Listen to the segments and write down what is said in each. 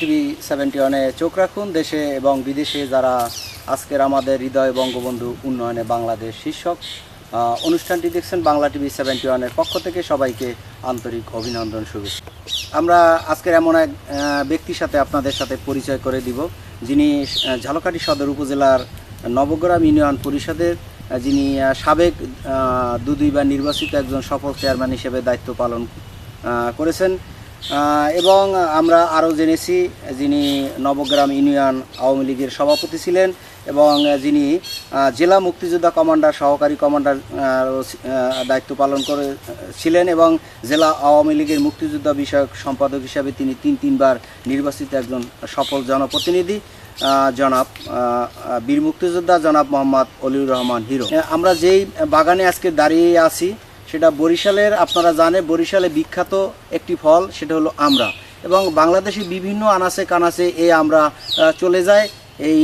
TV seventy ওয়ানে চোখ রাখুন, দেশে এবং বিদেশে যারা আজকের আমাদের হৃদয় বঙ্গবন্ধু উন্নয়নে বাংলাদেশ শীর্ষক অনুষ্ঠানটি দেখছেন বাংলা টিভি সেভেন্টি ওয়ানের পক্ষ থেকে সবাইকে আন্তরিক অভিনন্দন, শুভেচ্ছা। আমরা আজকের এমন এক ব্যক্তির সাথে আপনাদের সাথে পরিচয় করে দিব, যিনি ঝালকাঠি সদর উপজেলার নবগ্রাম ইউনিয়ন পরিষদের যিনি সাবেক দু দুইবার নির্বাচিত একজন সফল চেয়ারম্যান হিসেবে দায়িত্ব পালন করেছেন। এবং আমরা আরও জেনেছি যিনি নবগ্রাম ইউনিয়ন আওয়ামী লীগের সভাপতি ছিলেন এবং যিনি জেলা মুক্তিযোদ্ধা কমান্ডার সহকারী কমান্ডার দায়িত্ব পালন করে আহ, ছিলেন এবং জেলা আওয়ামী লীগের মুক্তিযোদ্ধা বিষয়ক সম্পাদক হিসাবে তিনি তিন তিনবার নির্বাচিত একজন সফল জনপ্রতিনিধি জনাব বীর মুক্তিযোদ্ধা জনাব মোহাম্মদ অলিউর রহমান হিরো। আমরা যেই বাগানে আজকে দাঁড়িয়ে আছি সেটা বরিশালের, আপনারা জানেন বরিশালে বিখ্যাত একটি ফল, সেটা হলো আমরা। এবং বাংলাদেশের বিভিন্ন আনাচে কানাচে এই আমরা চলে যায় এই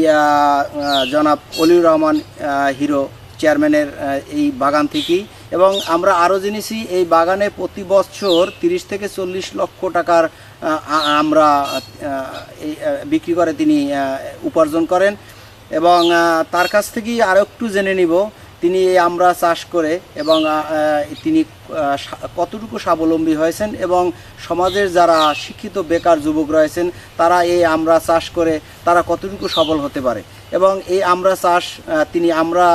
জনাব অলিউর রহমান হিরো চেয়ারম্যানের এই বাগান থেকেই। এবং আমরা আরও জেনেছি, এই বাগানে প্রতি বছর তিরিশ থেকে চল্লিশ লক্ষ টাকার আমরা বিক্রি করে তিনি উপার্জন করেন। এবং তার কাছ থেকেই আরও একটু জেনে নিব তিনি এই আমরা চাষ করে এবং তিনি কতটুকু স্বাবলম্বী হয়েছেন এবং সমাজের যারা শিক্ষিত বেকার যুবক রয়েছেন, তারা এই আমরা চাষ করে তারা কতটুকু সবল হতে পারে? এবং এই আমরা চাষ তিনি আমরা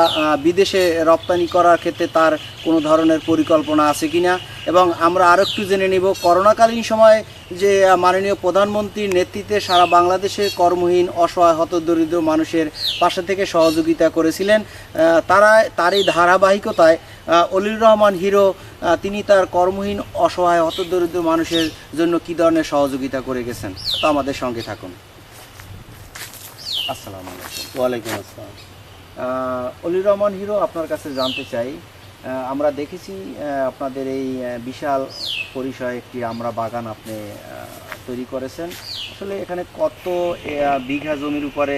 বিদেশে রপ্তানি করার ক্ষেত্রে তার কোনো ধরনের পরিকল্পনা আছে কিনা? এবং আমরা আরও একটু জেনে নিব, করোনাকালীন সময়ে যে মাননীয় প্রধানমন্ত্রীর নেতৃত্বে সারা বাংলাদেশে কর্মহীন, অসহায় হতদরিদ্র মানুষের পাশে থেকে সহযোগিতা করেছিলেন তারা, তার এই ধারাবাহিকতায় অলির রহমান হিরো তিনি তার কর্মহীন, অসহায় হতদরিদ্র মানুষের জন্য কী ধরনের সহযোগিতা করে গেছেন? তো আমাদের সঙ্গে থাকুন। আসসালামু আলাইকুম। ওয়ালাইকুম আসসালাম। অলির রহমান হিরো আপনার কাছে জানতে চাই। আমরা দেখেছি আপনাদের এই বিশাল পরিসরে একটি আমরা বাগান আপনি তৈরি করেছেন। আসলে এখানে কত বিঘা জমির উপরে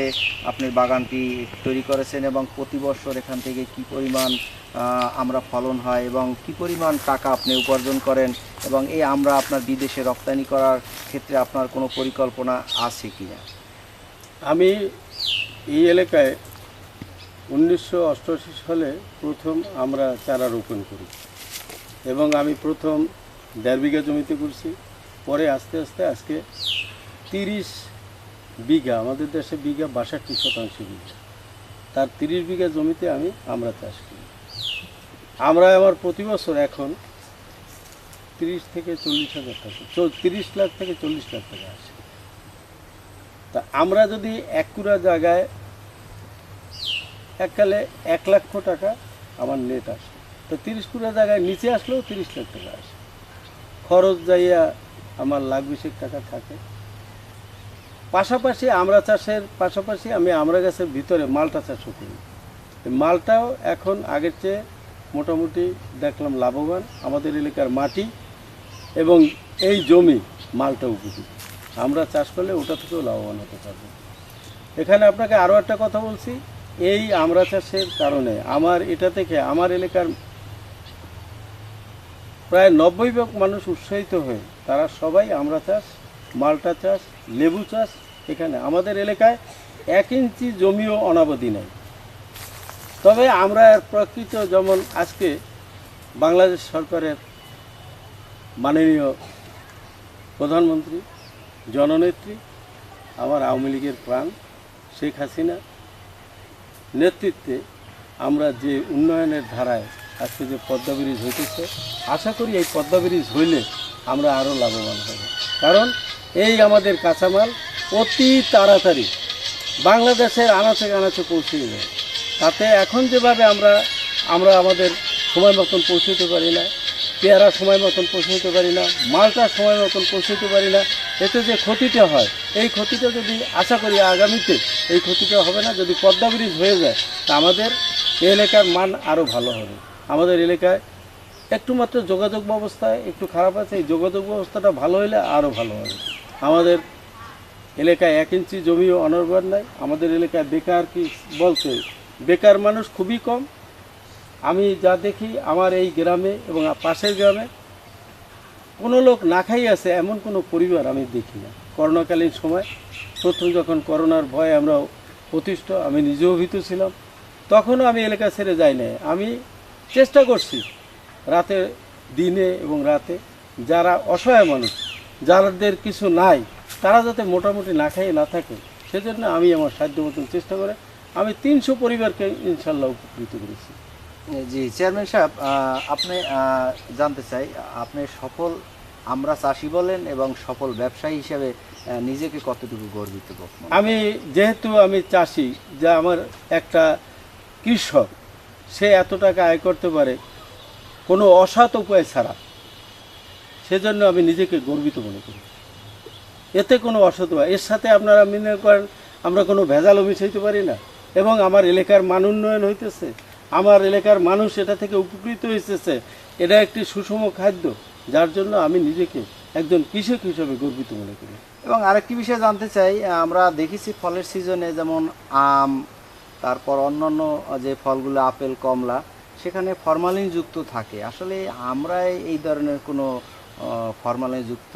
আপনি বাগানটি তৈরি করেছেন এবং প্রতি বছর এখান থেকে কি পরিমাণ আমরা ফলন হয় এবং কি পরিমাণ টাকা আপনি উপার্জন করেন এবং এই আমরা আপনার বিদেশে রপ্তানি করার ক্ষেত্রে আপনার কোনো পরিকল্পনা আছে কিনা? আমি এই এলাকায় উনিশশো অষ্টআশি সালে প্রথম আমরা চারা রোপণ করি এবং আমি প্রথম দেড় বিঘা জমিতে করছি। পরে আস্তে আস্তে আজকে তিরিশ বিঘা, আমাদের দেশে বিঘা বাষট্টি শতাংশ বিঘা। তার তিরিশ বিঘা জমিতে আমি আমরা চাষ করি। আমরা আমার প্রতি বছর এখন তিরিশ থেকে চল্লিশ হাজার টাকা তিরিশ লাখ থেকে চল্লিশ লাখ টাকা আসে। তা আমরা যদি এক কুড়া জায়গায় এককালে এক লক্ষ টাকা আমার নেট আসে। তো তিরিশ কুড়া জায়গায় নিচে আসলেও তিরিশ লাখ টাকা আসে। খরচ যাইয়া আমার লাখ বিশেক টাকা থাকে। পাশাপাশি আমরা চাষের, পাশাপাশি আমি আমরা গাছের ভিতরে মালটা চাষও করি। মালটাও এখন আগের চেয়ে মোটামুটি দেখলাম লাভবান। আমাদের এলাকার মাটি এবং এই জমি মালটা উপযোগী। আমরা চাষ করলে ওটা থেকেও লাভবান হতে পারব। এখানে আপনাকে আরও একটা কথা বলছি, এই আমরা চাষের কারণে আমার এটা থেকে আমার এলাকার প্রায় নব্বই ভাগ মানুষ উৎসাহিত হয়ে তারা সবাই আমরা চাষ, মালটা চাষ, লেবু চাষ এখানে। আমাদের এলাকায় এক ইঞ্চি জমিও অনাবধি নেই। তবে আমরা প্রকৃত যেমন আজকে বাংলাদেশ সরকারের মাননীয় প্রধানমন্ত্রী জননেত্রী, আমার আওয়ামী লীগের প্রাণ, শেখ হাসিনা নেতৃত্বে আমরা যে উন্নয়নের ধারায় আজকে যে পদ্মা ব্রিজ হইতেছে, আশা করি এই পদ্মা ব্রিজ হইলে আমরা আরও লাভবান হব। কারণ এই আমাদের কাঁচামাল অতি তাড়াতাড়ি বাংলাদেশের আনাচে কানাচে পৌঁছে যায় তাতে এখন যেভাবে আমরা আমরা আমাদের সময় মতন পৌঁছতে পারি না পেয়ারা সময় মতন পৌঁছতে পারি না মালটা সময় মতন পৌঁছতে পারি না এতে যে ক্ষতিটা হয়, এই ক্ষতিটা যদি আশা করি আগামীতে এই ক্ষতিটা হবে না, যদি পদ্মা ব্রিজ হয়ে যায়, তা আমাদের এলাকার মান আরও ভালো হবে। আমাদের এলাকায় একটু মাত্র যোগাযোগ ব্যবস্থায় একটু খারাপ আছে, এই যোগাযোগ ব্যবস্থাটা ভালো হলে আরও ভালো হবে। আমাদের এলাকায় এক ইঞ্চি জমিও অনর্বর নাই, আমাদের এলাকায় বেকার কি বলতে, বেকার মানুষ খুবই কম। আমি যা দেখি, আমার এই গ্রামে এবং পাশের গ্রামে কোনো লোক না খাই আছে এমন কোনো পরিবার আমি দেখি না। করোনাকালীন সময় প্রথম যখন করোনার ভয়ে আমরা অতিষ্ঠ, আমি নিজেও ভীত ছিলাম। তখনও আমি এলাকা ছেড়ে যাই নাই। আমি চেষ্টা করছি রাতে, দিনে এবং রাতে যারা অসহায় মানুষ, যাদের কিছু নাই, তারা যাতে মোটামুটি না খাইয়ে না থাকে সেজন্য আমি আমার সাধ্য মতন চেষ্টা করে আমি তিনশো পরিবারকে ইনশাল্লাহ উপকৃত করেছি। জি, চেয়ারম্যান সাহেব আপনি জানতে চাই, আপনি সফল আমরা চাষি বলেন এবং সফল ব্যবসায়ী হিসেবে নিজেকে কতটুকু গর্বিত আমি যেহেতু আমি চাষি, যে আমার একটা কৃষক, সে এত টাকা আয় করতে পারে, কোনো অসৎ উপায় ছাড়া, সেজন্য আমি নিজেকে গর্বিত মনে করি। এতে কোনো অসৎ উপায়, এর সাথে আপনারা মনে করেন, আমরা কোনো ভেজালও মিশাইতে পারি না, এবং আমার এলাকার মান উন্নয়ন হইতেছে। আমার এলাকার মানুষ এটা থেকে উপকৃত হয়েছে এটা একটি সুষম খাদ্য যার জন্য আমি নিজেকে একজন কৃষক হিসেবে গর্বিত মনে করি। এবং আরেকটি বিষয় জানতে চাই আমরা দেখেছি ফলের সিজনে যেমন আম তারপর অন্যান্য যে ফলগুলো আপেল কমলা সেখানে ফরমালিন যুক্ত থাকে। আসলে আমরা এই ধরনের কোনো ফরমালিন যুক্ত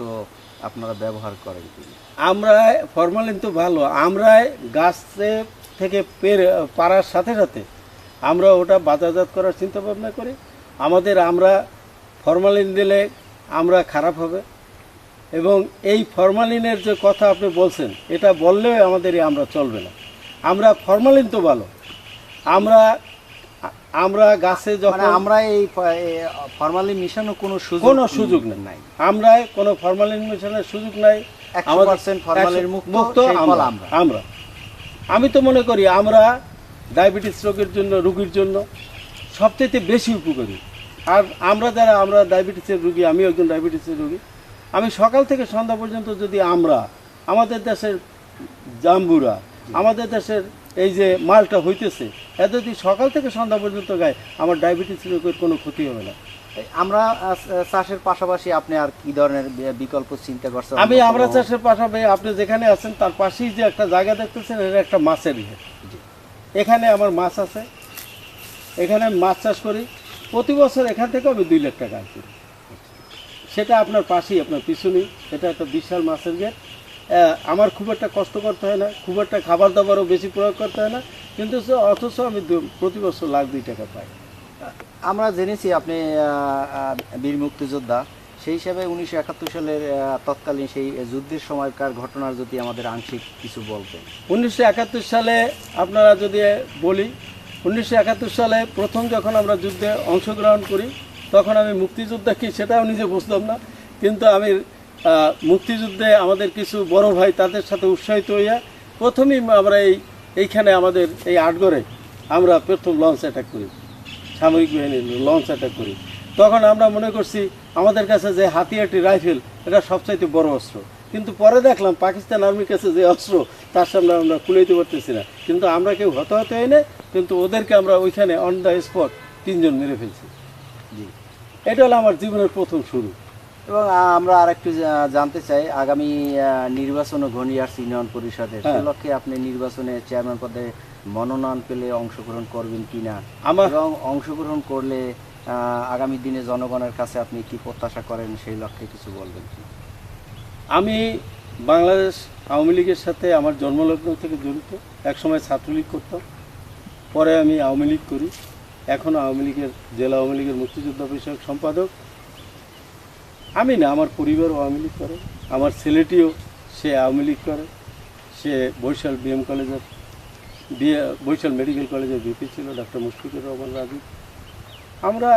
আপনারা ব্যবহার করেন কি? আমরা ফরমালিন তো ভালো আমরা গাছে থেকে পেরে পারার সাথে সাথে আমরা ওটা বাজারজাত করার চিন্তা ভাবনা করি। আমাদের আমরা ফরমালিন দিলে আমরা খারাপ হবে। এবং এই ফরমালিনের যে কথা আপনি বলছেন এটা বললেও আমাদের আমরা চলবে না। আমরা ফরমালিন তো ভালো। আমরা আমরা গাছে মানে যখন আমরা এই ফরমালিন মিশানো কোনো সুযোগ কোনো সুযোগ নেই। নাই আমরা কোনো ফরমালিন মেশানোর সুযোগ নাই। 100% ফরমালিন মুক্ত। আমরা। আমি তো মনে করি আমরা ডায়াবেটিস রোগের জন্য রোগীর জন্য সবচেয়ে বেশি উপকারী। আর আমরা যারা আমরা ডায়াবেটিসের রোগী আমি একজন ডায়াবেটিসের রোগী। আমি সকাল থেকে সন্ধ্যা পর্যন্ত যদি আমরা আমাদের দেশের জাম্বুরা আমাদের দেশের এই যে মালটা হইতেছে এত যদি সকাল থেকে সন্ধ্যা পর্যন্ত গায় আমার ডায়াবেটিস রোগের কোনো ক্ষতি হবে না। আমরা চাষের পাশাপাশি আপনি আর কি ধরনের বিকল্প চিন্তা করছেন? আমি আমরা চাষের পাশাপাশি আপনি যেখানে আছেন তার পাশেই যে একটা জায়গা দেখতেছেন এটা একটা মাছের ইয়ে। এখানে আমার মাছ আছে। এখানে আমি মাছ চাষ করি। প্রতি বছর এখান থেকে আমি দুই লাখ টাকা করি সেটা আপনার পাশেই, আপনার পিছনেই। এটা একটা বিশাল মাছের গেট। আমার খুব একটা কষ্ট করতে হয় না। খুব একটা খাবার দাবারও বেশি প্রয়োগ করতে হয় না। কিন্তু অথচ আমি প্রতি বছর লাখ দুই টাকা পাই। আমরা জেনেছি আপনি বীর মুক্তিযোদ্ধা। সেই হিসাবে উনিশশো একাত্তর সালের তৎকালীন সেই যুদ্ধের সময়কার ঘটনার যদি আমাদের আংশিক কিছু বলতেন। উনিশশো একাত্তর সালে আপনারা যদি বলি, উনিশশো একাত্তর সালে প্রথম যখন আমরা যুদ্ধে অংশগ্রহণ করি, তখন আমি মুক্তিযোদ্ধা কি সেটাও নিজে বুঝলাম না। কিন্তু আমি মুক্তিযুদ্ধে আমাদের কিছু বড় ভাই তাদের সাথে উৎসাহিত হইয়া প্রথমেই আমরা এই, এইখানে আমাদের এই আটগড়ে আমরা প্রথম লঞ্চ অ্যাটাক করি। সামরিক বাহিনীর লঞ্চ অ্যাটাক করি। তখন আমরা মনে করছি আমাদের কাছে যে হাতিয়ারটি রাইফেল এটা সবচাইতে বড় অস্ত্র। কিন্তু পরে দেখলাম পাকিস্তান আর্মির কাছে যে অস্ত্র তার সামনে আমরা কুলাইতে পারতেছি না। কিন্তু আমরা কেউ হতাহত হয় না কিন্তু ওদেরকে আমরা ওইখানে অন দ্য স্পট তিনজন মেরে ফেলছি। জি। এটা হলো আমার জীবনের প্রথম শুরু। এবং আমরা আরেকটু জা- জানতে চাই আগামী নির্বাচন ও ঘনিয়ার্স ইউনিয়ন পরিষদের সে হ্যাঁ। লক্ষ্যে আপনি নির্বাচনে চেয়ারম্যান পদে মনোনয়ন পেলে অংশগ্রহণ করবেন কিনা? আমার এবং অংশগ্রহণ করলে আগামী দিনে জনগণের কাছে আপনি কি প্রত্যাশা করেন সেই লক্ষ্যে কিছু বলবেন আমি বাংলাদেশ আওয়ামী লীগের সাথে আমার জন্মলগ্ন থেকে জড়িত, একসময় ছাত্রলীগ করতাম, পরে আমি আওয়ামী লীগ করি। এখনও আওয়ামী লীগের জেলা আওয়ামী লীগের মুক্তিযোদ্ধা বিষয়ক সম্পাদক। আমি না, আমার পরিবারও আওয়ামী লীগ করে, আমার ছেলেটিও, সে আওয়ামী লীগ করে। সে বৈশাল বিএম কলেজের বিএ বৈশাল মেডিকেল কলেজের ভিপি ছিল ডক্টর মুশফিকুর রহমান রাজু আমরা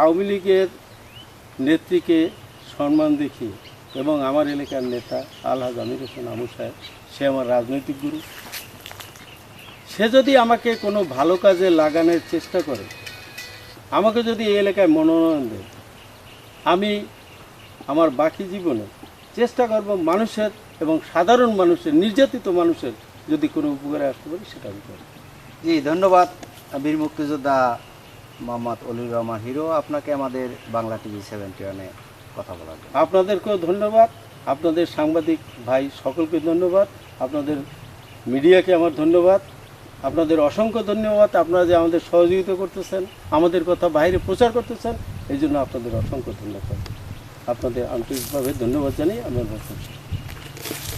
আওয়ামী লীগের নেত্রীকে সম্মান দেখি এবং আমার এলাকার নেতা আলহাজ আমির হোসেন আমু সাহেব, সে আমার রাজনৈতিক গুরু। সে যদি আমাকে কোনো ভালো কাজে লাগানোর চেষ্টা করে, আমাকে যদি এই এলাকায় মনোনয়ন দেয়, আমি আমার বাকি জীবনে চেষ্টা করব মানুষের এবং সাধারণ মানুষের, নির্যাতিত মানুষের যদি কোনো উপকারে আসতে পারি, সেটা আমি করব। জি, ধন্যবাদ বীর মুক্তিযোদ্ধা মোহাম্মদ অলিউর রহমান হিরো, আপনাকে আমাদের বাংলা টিভি সেভেন্টি ওয়ানে কথা বলার আপনাদেরকেও ধন্যবাদ। আপনাদের সাংবাদিক ভাই সকলকে ধন্যবাদ। আপনাদের মিডিয়াকে আমার ধন্যবাদ। আপনাদের অসংখ্য ধন্যবাদ। আপনারা যে আমাদের সহযোগিতা করতেছেন, আমাদের কথা বাইরে প্রচার করতেছেন, এই জন্য আপনাদের অসংখ্য ধন্যবাদ। আপনাদের আন্তরিকভাবে ধন্যবাদ জানিয়ে আমি।